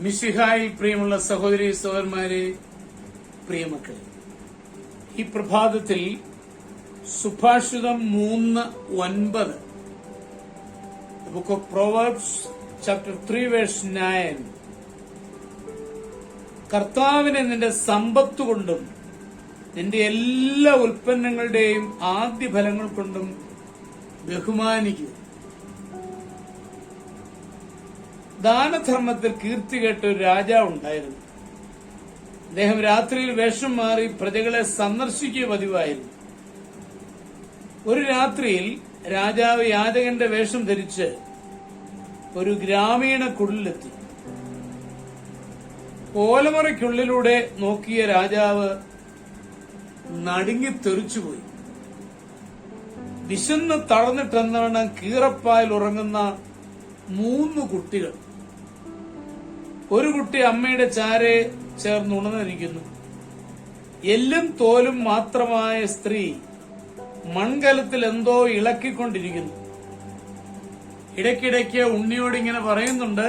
മിശിഹായി പ്രിയമുള്ള സഹോദരി സഹോദരന്മാരെ പ്രിയമക്കളെ ഈ പ്രഭാതത്തിൽ സുഭാഷിതം മൂന്ന് ഒൻപത് book of Proverbs chapter three verse nine കർത്താവിനെ നിന്റെ സമ്പത്ത് കൊണ്ടും നിന്റെ എല്ലാ ഉൽപ്പന്നങ്ങളുടെയും ആദ്യ ഫലങ്ങൾ കൊണ്ടും ബഹുമാനിക്കുക. ദാനധർമ്മത്തിൽ കീർത്തി കേട്ട ഒരു രാജാവ് ഉണ്ടായിരുന്നു. അദ്ദേഹം രാത്രിയിൽ വേഷം മാറി പ്രജകളെ സന്ദർശിക്കുക പതിവായിരുന്നു. ഒരു രാത്രിയിൽ രാജാവ് യാചകന്റെ വേഷം ധരിച്ച് ഒരു ഗ്രാമീണ കുടിലെത്തി. ഓലമുറയ്ക്കുള്ളിലൂടെ നോക്കിയ രാജാവ് നടുങ്ങി തെറിച്ചുപോയി വിശന്ന് തളർന്നിട്ടെന്നാണ് കീറപ്പായിൽ ഉറങ്ങുന്ന മൂന്ന് കുട്ടികൾ. ഒരു കുട്ടി അമ്മയുടെ ചാരെ ചേർന്ന് ഉണർന്നിരിക്കുന്നു. എല്ലും തോലും മാത്രമായ സ്ത്രീ മൺകലത്തിൽ എന്തോ ഇളക്കിക്കൊണ്ടിരിക്കുന്നു. ഇടയ്ക്കിടയ്ക്ക് ഉണ്ണിയോട് ഇങ്ങനെ പറയുന്നുണ്ട്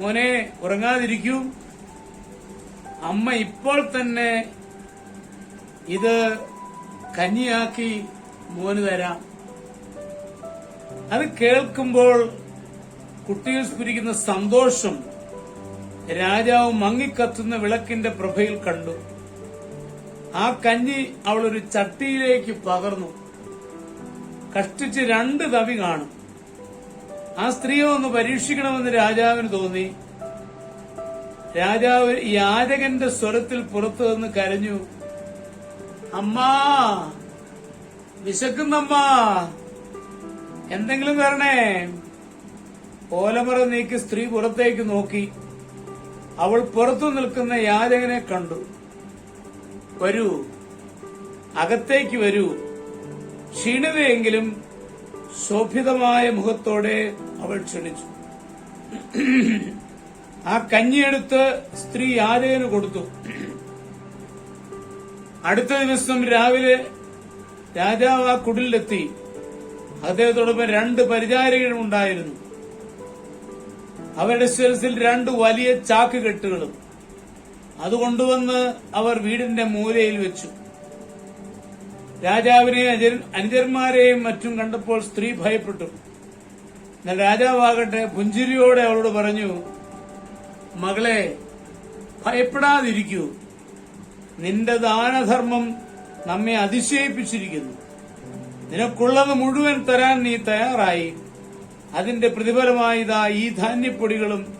മോനെ ഉറങ്ങാതിരിക്കൂ. അമ്മ ഇപ്പോൾ തന്നെ ഇത് കഞ്ഞിയാക്കി മോന് തരാം. അത് കേൾക്കുമ്പോൾ കുട്ടിയിൽ സ്ഫുരിക്കുന്ന സന്തോഷം രാജാവ് മങ്ങിക്കത്തുന്ന വിളക്കിന്റെ പ്രഭയിൽ കണ്ടു. ആ കഞ്ഞി അവളൊരു ചട്ടിയിലേക്ക് പകർന്നു. കഷ്ടിച്ച് രണ്ട് തവി കാണും. ആ സ്ത്രീയെ ഒന്ന് പരീക്ഷിക്കണമെന്ന് രാജാവിന് തോന്നി. രാജാവ് യാചകന്റെ സ്വരത്തിൽ പുറത്തു നിന്ന് കരഞ്ഞു. അമ്മാ വിശക്കുന്നമ്മാ എന്തെങ്കിലും തരണേ ഓലമറ നീക്കി സ്ത്രീ പുറത്തേക്ക് നോക്കി. അവൾ പുറത്തു നിൽക്കുന്ന യാചകനെ കണ്ടു. വരൂ. അകത്തേക്ക് വരൂ. ക്ഷീണിതയെങ്കിലും ശോഭിതമായ മുഖത്തോടെ അവൾ ക്ഷണിച്ചു. ആ കഞ്ഞിയെടുത്ത് സ്ത്രീ യാചകന് കൊടുത്തു. അടുത്ത ദിവസം രാവിലെ രാജാവ് ആ കുടിലെത്തി അദ്ദേഹത്തോടൊപ്പം രണ്ട് പരിചാരകരും ഉണ്ടായിരുന്നു. അവരുടെ ശിരസിൽ രണ്ട് വലിയ ചാക്ക് കെട്ടുകളും അത് കൊണ്ടുവന്ന് അവർ വീടിന്റെ മൂലയിൽ വെച്ചു. രാജാവിനെയും അനുജന്മാരെയും മറ്റും കണ്ടപ്പോൾ സ്ത്രീ ഭയപ്പെട്ടു. എന്നാൽ രാജാവാകട്ടെ പുഞ്ചിരിയോടെ അവളോട് പറഞ്ഞു മകളെ ഭയപ്പെടാതിരിക്കൂ. നിന്റെ ദാനധർമ്മം നമ്മെ അതിശയിപ്പിച്ചിരിക്കുന്നു. നിനക്കുള്ളത് മുഴുവൻ തരാൻ നീ തയ്യാറായി. അതിന്റെ പ്രതിഫലമായി ഇതാ ഈ ധാന്യപ്പൊടികളും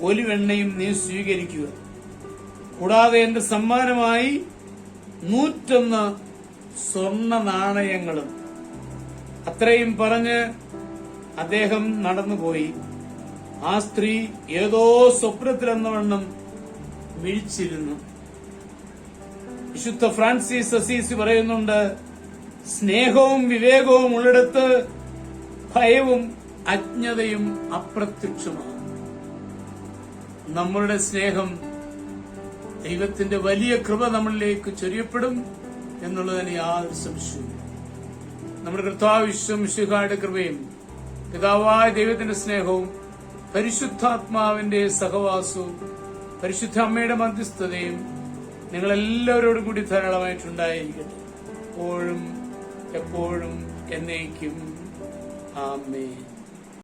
ഒലിവെണ്ണയും നീ സ്വീകരിക്കുക. കൂടാതെ എന്റെ സമ്മാനമായി നൂറ്റൊന്ന് സ്വർണ നാണയങ്ങളും. അത്രയും പറഞ്ഞ് അദ്ദേഹം നടന്നുപോയി. ആ സ്ത്രീ ഏതോ സ്വപ്നത്തിലെന്നവണ്ണം വിഴിച്ചിരുന്നു വിശുദ്ധ ഫ്രാൻസിസ് അസീസി പറയുന്നുണ്ട് സ്നേഹവും വിവേകവും ഉള്ളിടത്ത് ഭയവും അജ്ഞതയും അപ്രത്യക്ഷമാണ്. നമ്മളുടെ സ്നേഹം ദൈവത്തിന്റെ വലിയ കൃപ നമ്മളിലേക്ക് ചൊരിയപ്പെടും എന്നുള്ളതിന് യാതൊരു സംശയവും നമ്മുടെ കർത്താവിശ്വം വിശ്വമിശുഖായുടെ കൃപയും പിതാവായ ദൈവത്തിന്റെ സ്നേഹവും പരിശുദ്ധാത്മാവിന്റെ സഹവാസവും പരിശുദ്ധ അമ്മയുടെ മധ്യസ്ഥതയും നിങ്ങളെല്ലാവരോടും കൂടി ധാരാളമായിട്ടുണ്ടായിരിക്കട്ടെ. എപ്പോഴും എപ്പോഴും എന്നേക്കും. ആമേൻ.